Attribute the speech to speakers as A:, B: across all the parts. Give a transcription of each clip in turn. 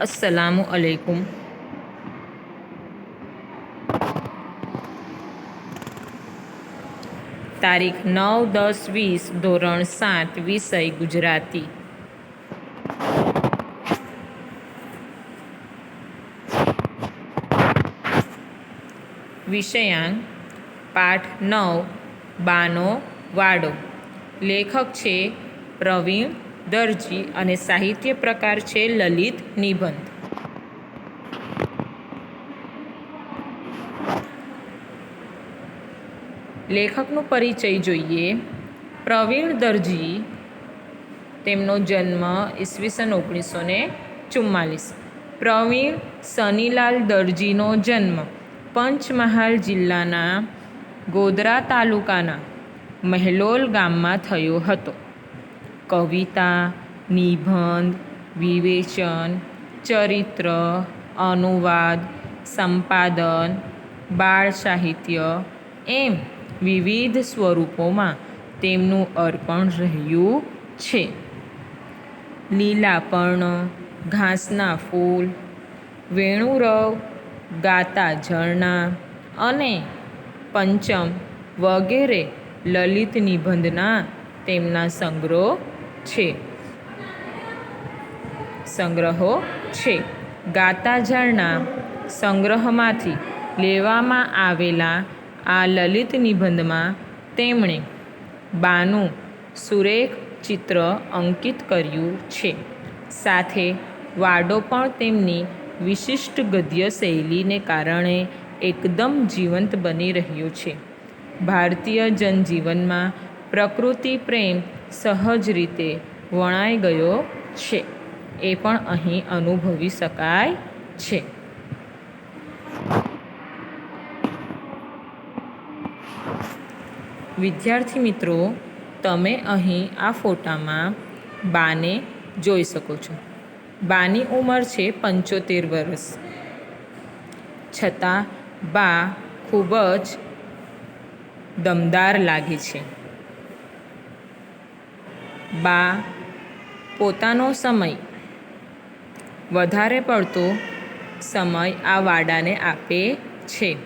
A: અસલામુ અલૈકુમ તારીખ નવ, દસ, વીસ, ધોરણ સાત, વિષય ગુજરાતી. વિષયાંક, પાઠ નવ, બાનો, વાડો. લેખક છે પ્રવીણ દરજી અને સાહિત્ય પ્રકાર છે લલિત નિબંધ. લેખકનો પરિચય જોઈએ. પ્રવીણ દરજી, તેમનો જન્મ ઈસવીસન ઓગણીસો ને ચુમ્માલીસ. પ્રવીણ સનીલાલ દરજીનો જન્મ પંચમહાલ જિલ્લાના ગોધરા તાલુકાના મહેલોલ ગામમાં થયો હતો. કવિતા, નિબંધ, વિવેચન, ચરિત્ર, અનુવાદ, સંપાદન, બાળ સાહિત્ય એમ વિવિધ સ્વરૂપોમાં તેમનું અર્પણ રહ્યું છે. લીલા પર્ણ ઘાસના ફૂલ, વેણુરવ, ગાતા ઝરણા અને પંચમ વગેરે લલિત નિબંધના તેમના સંગ્રહો છે. સંગ્રહો છે. ગાતા ઝરણા સંગ્રહમાંથી લેવામાં આવેલા આ લલિત નિબંધમાં તેમણે બાનું સુરેખ ચિત્ર અંકિત કર્યું છે. સાથે વાડો પણ તેમની વિશિષ્ટ ગદ્ય શૈલીને કારણે એકદમ જીવંત બની રહ્યો છે. ભારતીય જનજીવનમાં પ્રકૃતિ પ્રેમ સહજ રીતે વણાઈ ગયો છે. એ પણ અહીં અનુભવી શકાય છે. વિદ્યાર્થી મિત્રો, તમે અહીં આ ફોટામાં બાને જોઈ શકો છો. બાની ઉંમર છે પંચોતેર વર્ષ છતાં બા ખૂબ જ દમદાર લાગે છે. બા, પોતાનો સમય. વધારે પડતો સમય આ વાડાને આપે છે.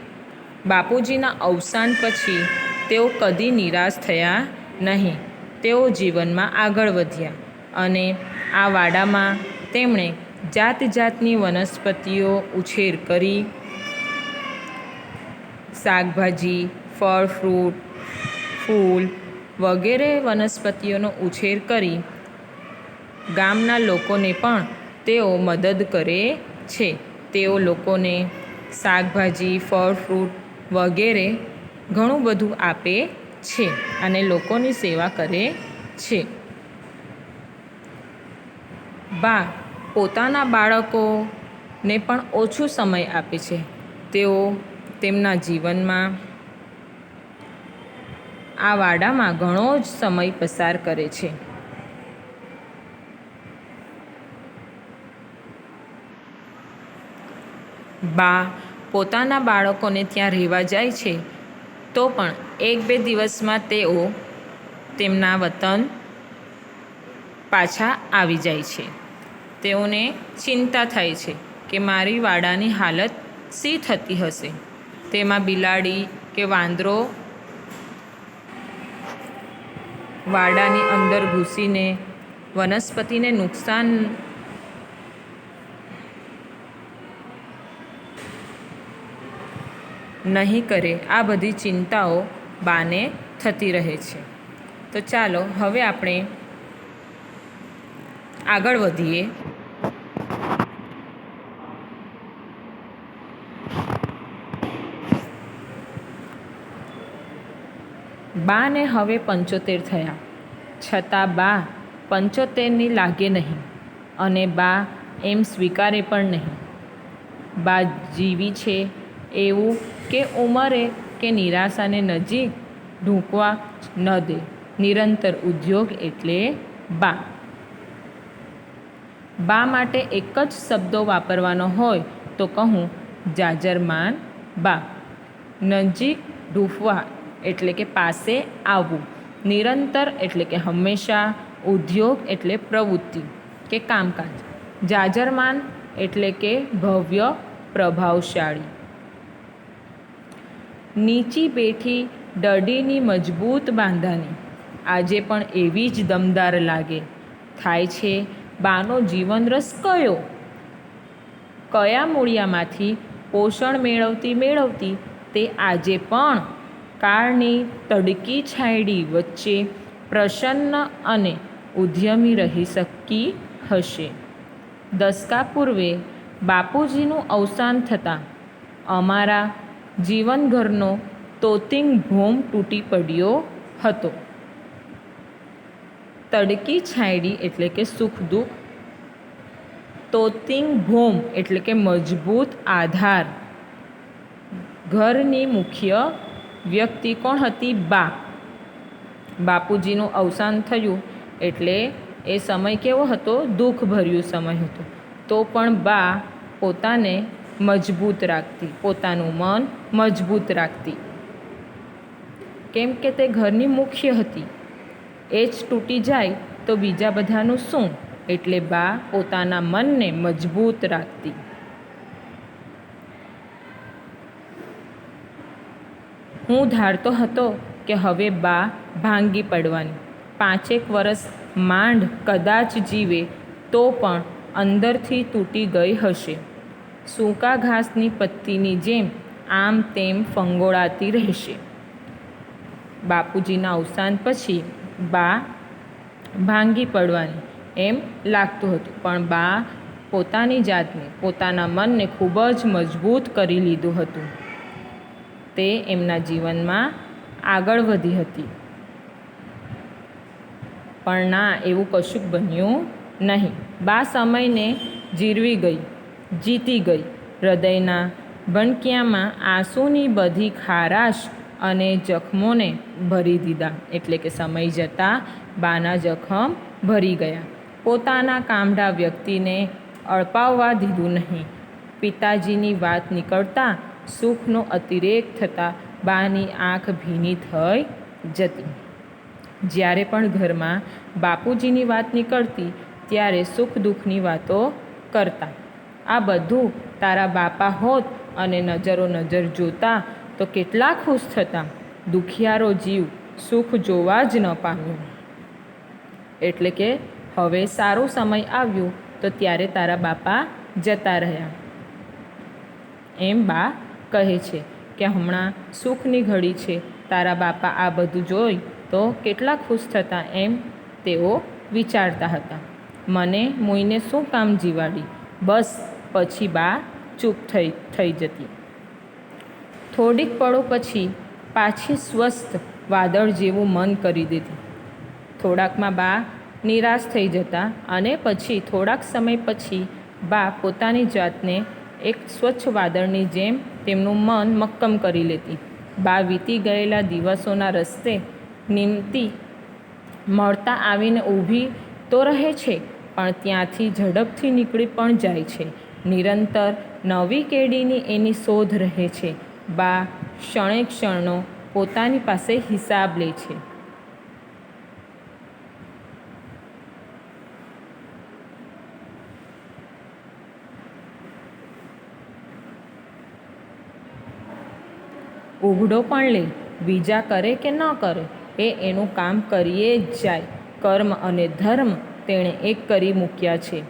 A: બાપુજીના અવસાન પછી તેઓ કદી નિરાશ થયા નહીં. તેઓ જીવનમાં આગળ વધ્યા અને આ વાડામાં તેમણે જાત જાતની વનસ્પતિઓ ઉછેર કરી. શાકભાજી, ફળ, ફ્રૂટ, ફૂલ વગેરે વનસ્પતિઓનો ઉછેર કરી ગામના લોકોને પણ તેઓ મદદ કરે છે. તેઓ લોકોને શાકભાજી, ફળ, ફ્રૂટ વગેરે ઘણું બધું આપે છે અને લોકોની સેવા કરે છે. બા, પોતાના બાળકોને પણ ઓછો સમય આપે છે. તેઓ તેમના જીવનમાં આ વાડામાં ઘણો જ સમય પસાર કરે છે. બા પોતાના બાળકોને ત્યાં રહેવા જાય છે, તો પણ એક બે દિવસમાં તેઓ તેમના વતન પાછા આવી જાય છે. તેઓને ચિંતા થાય છે કે મારી વાડાની હાલત શી થતી હશે? તેમાં બિલાડી કે વાંદરો વાડાની અંદર ઘૂસીને વનસ્પતિને નુકસાન નહીં કરે, આ બધી ચિંતાઓ બાને થતી રહે છે. તો ચાલો, હવે આપણે આગળ વધીએ. બાને હવે પંચોતેર થયા. છતાં બા પંચોતેરની લાગે નહીં અને બા એમ સ્વીકારે પણ નહીં. બા જીવી છે એવું કે ઉંમરે કે નિરાશાને નજીક ઢૂંકવા ન દે. નિરંતર ઉદ્યોગ એટલે બા. બા માટે એક જ શબ્દો વાપરવાનો હોય તો કહું જાજરમાન બા. નજીક ઢૂંફવા એટલે કે પાસે આવવું. નિરંતર એટલે કે હંમેશા, ઉદ્યોગ એટલે પ્રવૃત્તિ કે કામકાજ. જાજરમાન એટલે કે ભવ્ય, પ્રભાવશાળી. નીચી બેઠી દડીની મજબૂત બાંધાની. આજે પણ એવી જ દમદાર લાગે. થાય છે, બાનો જીવનરસ કયો? કયા મૂળિયામાંથી પોષણ મેળવતી મેળવતી તે આજે પણ કાળની તડકી છાંયડી વચ્ચે પ્રસન્ન અને ઉદ્યમી રહી શકી હશે. દસકા પૂર્વે બાપુજીનું અવસાન થતાં અમારા જીવનઘરનો તોતિંગ ભોમ તૂટી પડ્યો હતો. તડકી છાંયડી એટલે કે સુખ દુઃખ. તોતિંગ ભોમ એટલે કે મજબૂત આધાર. ઘરની મુખ્ય વ્યક્તિ કોણ હતી? બા. બાપુજીનું અવસાન થયું એટલે એ સમય કેવો હતો? દુઃખભર્યું સમય હતો. તો પણ બા પોતાને મજબૂત રાખતી, પોતાનું મન મજબૂત રાખતી. કેમ કે તે ઘરની મુખ્ય હતી. એ જ તૂટી જાય તો બીજા બધાનું શું? એટલે બા પોતાના મનને મજબૂત રાખતી. હું ધારતો હતો કે હવે બા ભાંગી પડવાની. પાંચેક વર્ષ માંડ કદાચ જીવે તો પણ અંદરથી તૂટી ગઈ હશે. સૂકા ઘાસની પત્તીની જેમ આમ તેમ ફંગોળાતી રહેશે. બાપુજીના અવસાન પછી બા ભાંગી પડવાની એમ લાગતું હતું. પણ બા પોતાની જાતને, પોતાના મનને ખૂબ જ મજબૂત કરી લીધું હતું. તે એમના જીવનમાં આગળ વધી હતી. પણ ના, એવું કશુંક બન્યું નહીં. બા સમયને જીરવી ગઈ, જીતી ગઈ. હૃદયના ભણકિયામાં આંસુની બધી ખારાશ અને જખમોને ભરી દીધા. એટલે કે સમય જતાં બાના જખમ ભરી ગયા. પોતાના કામઢા વ્યક્તિને અળપાવવા દીધું નહીં. પિતાજીની વાત નીકળતા સુખનો અતિરેક થતાં બાની આંખ ભીની થઈ જતી. જ્યારે પણ ઘરમાં બાપુજીની વાત નીકળતી, ત્યારે સુખ દુઃખની વાતો કરતા. આ બધું તારા બાપા હોત અને નજરો નજર જોતા તો કેટલા ખુશ થતા. દુખિયારો જીવ સુખ જોવા જ ન પામ્યો. એટલે કે હવે સારો સમય આવ્યો તો ત્યારે તારા બાપા જતા રહ્યા. એમ બા કહે છે કે હમણાં સુખની ઘડી છે, તારા બાપા આ બધું જોઈ તો કેટલા ખુશ થતા એમ તેઓ વિચારતા હતા. મને મોઈને શું કામ જીવાડી? બસ પછી બા ચૂપ થઈ થઈ જતી. થોડીક પળો પછી પાછી સ્વસ્થ વાદળ જેવું મન કરી દીધું. થોડાકમાં બા નિરાશ થઈ જતા અને પછી થોડાક સમય પછી બા પોતાની જાતને એક સ્વચ્છ વાદળની જેમ તેમનું મન મક્કમ કરી લેતી. બા વીતી ગયેલા દિવસોના રસ્તે નિમતી મળતા આવીને ઊભી તો રહે છે, પણ ત્યાંથી ઝડપથી નીકળી પણ જાય છે. નિરંતર નવી કેડીની એની શોધ રહે છે. બા ક્ષણે ક્ષણનો પોતાની પાસે હિસાબ લે છે. ઉઘડો પણ લે. બીજા કરે કે ન કરે, એ એનું કામ કરીએ જ જાય. કર્મ અને ધર્મ તેણે એક કરી મૂક્યા છે.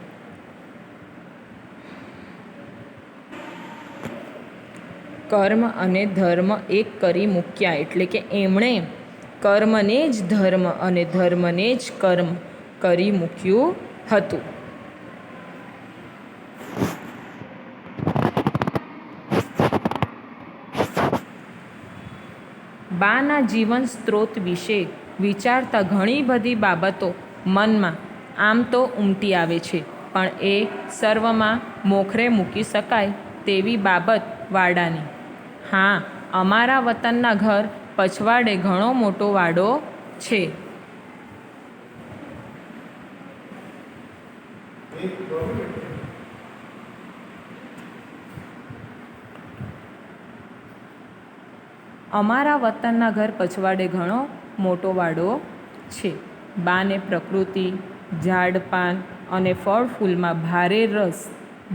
A: કર્મ અને ધર્મ એક કરી મૂક્યા એટલે કે એમણે કર્મને જ ધર્મ અને ધર્મને જ કર્મ કરી મૂક્યું હતું. બાના જીવન સ્ત્રોત વિશે વિચારતા ઘણી બધી બાબતો મનમાં આમ તો ઉમટી આવે છે, પણ એ સર્વમાં મોખરે મૂકી શકાય તેવી બાબત વાડાની. હા, અમારા વતનના ઘર પછવાડે ઘણો મોટો વાડો છે. અમારા વતનના ઘર પછવાડે ઘણો મોટો વાડો છે. બાને પ્રકૃતિ ઝાડ પાન અને ફળ ફૂલમાં ભારે રસ.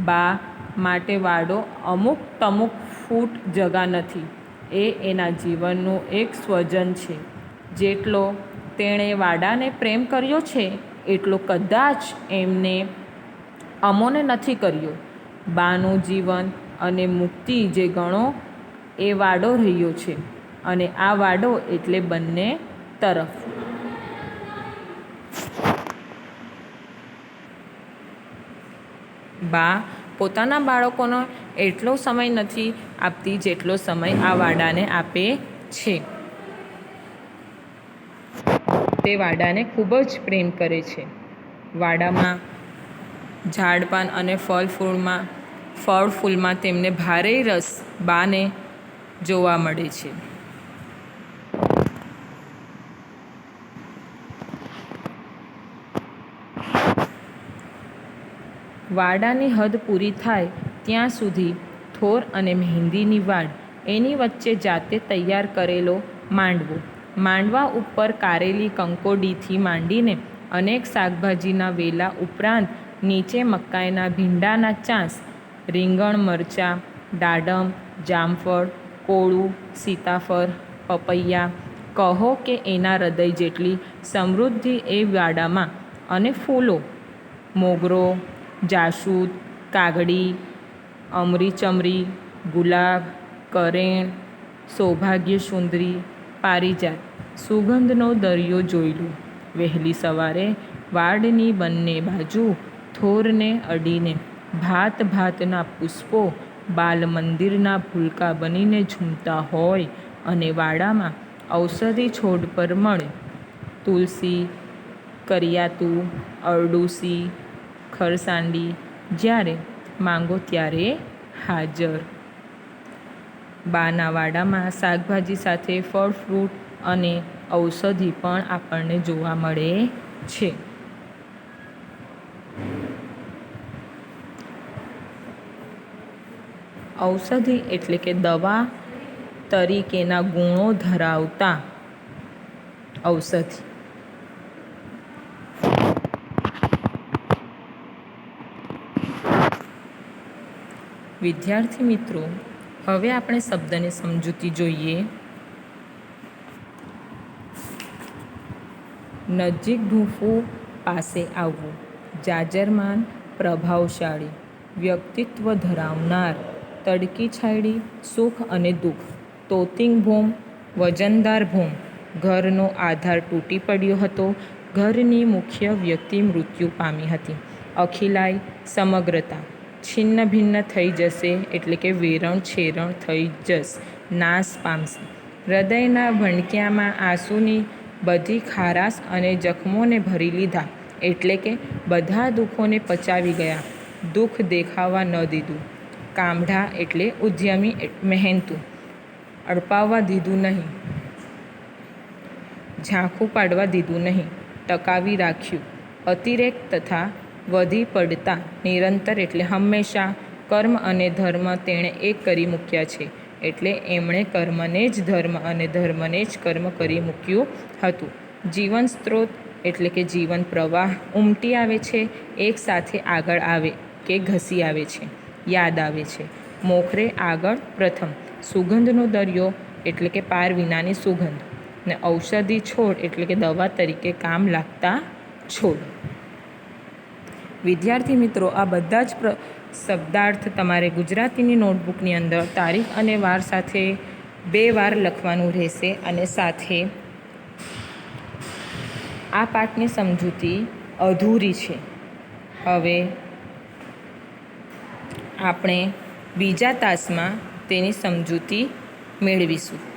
A: બા માટે વાડો અમુક તમુક ફૂટ જગા નથી. એ એના જીવનનું એક સ્વજન છે. જેટલો તેણે વાડાને પ્રેમ કર્યો છે, એટલો કદાચ એમને અમોને નથી કર્યો. બાનું જીવન અને મુક્તિ જે ગણો એ વાડો રહ્યો છે અને આ વાડો એટલે બંને તરફ. બા પોતાના બાળકોનો એટલો સમય નથી આપતી જેટલો સમય આ વાડાને આપે છે. તે વાડાને ખૂબ જ પ્રેમ કરે છે. વાડામાં ઝાડપાન અને ફળ ફૂલમાં ફળ ફૂલમાં તેમને ભારે રસ, બાને જોવા મળે છે. વાડાની હદ પૂરી થાય ત્યાં સુધી થોર અને મહેંદીની વાડ એની વચ્ચે જાતે તૈયાર કરેલો માંડવો. માંડવા ઉપર કારેલી કંકોડીથી માંડીને અનેક શાકભાજીના વેલા ઉપરાંત નીચે મકાઈના ભીંડાના ચાંસ, રીંગણ મરચાં, દાડમ, જામફળ કોળું, સીતાફળ, પપૈયા, કહો કે એના હૃદય જેટલી સમૃદ્ધિ એ વાડામાં અને ફૂલો. મોગરો, જાસૂદ, કાગડી, અમરીચમરી, ગુલાબ, કરેણ, સૌભાગ્ય સુંદરી, પારિજાત. સુગંધનો દરિયો જોઈ વહેલી સવારે વાડની બંને બાજુ થોરને અડીને ભાત ભાતના પુષ્પો બાલ મંદિરના ભૂલકા બનીને ઝૂમતા હોય અને વાડામાં ઔષધિ છોડ પર મળે. તુલસી, કરિયાતું, અરડુસી, ખરસાંડી જ્યારે માંગો ત્યારે હાજર. બાના વાડામાં શાકભાજી સાથે ફળ, ફ્રૂટ અને ઔષધિ પણ આપણને જોવા મળે છે. ઔષધિ એટલે કે દવા તરીકેના ગુણો ધરાવતા ઔષધિ. વિદ્યાર્થી મિત્રો, હવે આપણે શબ્દને સમજૂતી જોઈએ. નજીક ઢૂંફવું પાસે આવવું જાજરમાન પ્રભાવશાળી વ્યક્તિત્વ ધરાવનાર તડકી છાયડી, સુખ અને દુઃખ. તોતિંગ ભોમ વજનદાર ભોમ ઘરનો આધાર તૂટી પડ્યો હતો. ઘરની મુખ્ય વ્યક્તિ મૃત્યુ પામી હતી. અખિલાઈ, સમગ્રતા. છિન્ન ભિન્ન થઈ જશે એટલે કે વેરણ છેરણ થઈ જશે. નાશ પામશે. હૃદયના ભણક્યામાં આંસુની બધી ખારાશ અને જખમોને ભરી લીધા એટલે કે બધા દુઃખોને પચાવી ગયા. દુઃખ દેખાવા ન દીધું. કામઢા એટલે ઉદ્યમી મહેનતું. અડપાવવા દીધું નહીં. ઝાંખું પાડવા દીધું નહીં. ટકાવી રાખ્યું. અતિરેક તથા વધી પડતા નિરંતર એટલે હંમેશા કર્મ અને ધર્મ તેણે એક કરી મૂક્યા છે. એટલે એમણે કર્મને જ ધર્મ અને ધર્મને જ કર્મ કરી મૂક્યું હતું. જીવન સ્ત્રોત એટલે કે જીવન પ્રવાહ ઉમટી આવે છે એકસાથે આગળ આવે કે ઘસી આવે છે. યાદ આવે છે. મોખરે આગળ પ્રથમ સુગંધનો દરિયો, એટલે કે પાર વિનાની સુગંધ, ને ઔષધિ છોડ, એટલે કે દવા તરીકે કામ લાગતા છોડ. વિદ્યાર્થી મિત્રો, આ બધા જ પ્ર, શબ્દાર્થ તમારે ગુજરાતીની નોટબુકની અંદર તારીખ અને વાર સાથે બે વાર લખવાનું રહેશે અને સાથે આ પાઠની સમજૂતી અધૂરી છે. હવે આપણે બીજા તાસમાં તેની સમજૂતી મેળવીશું.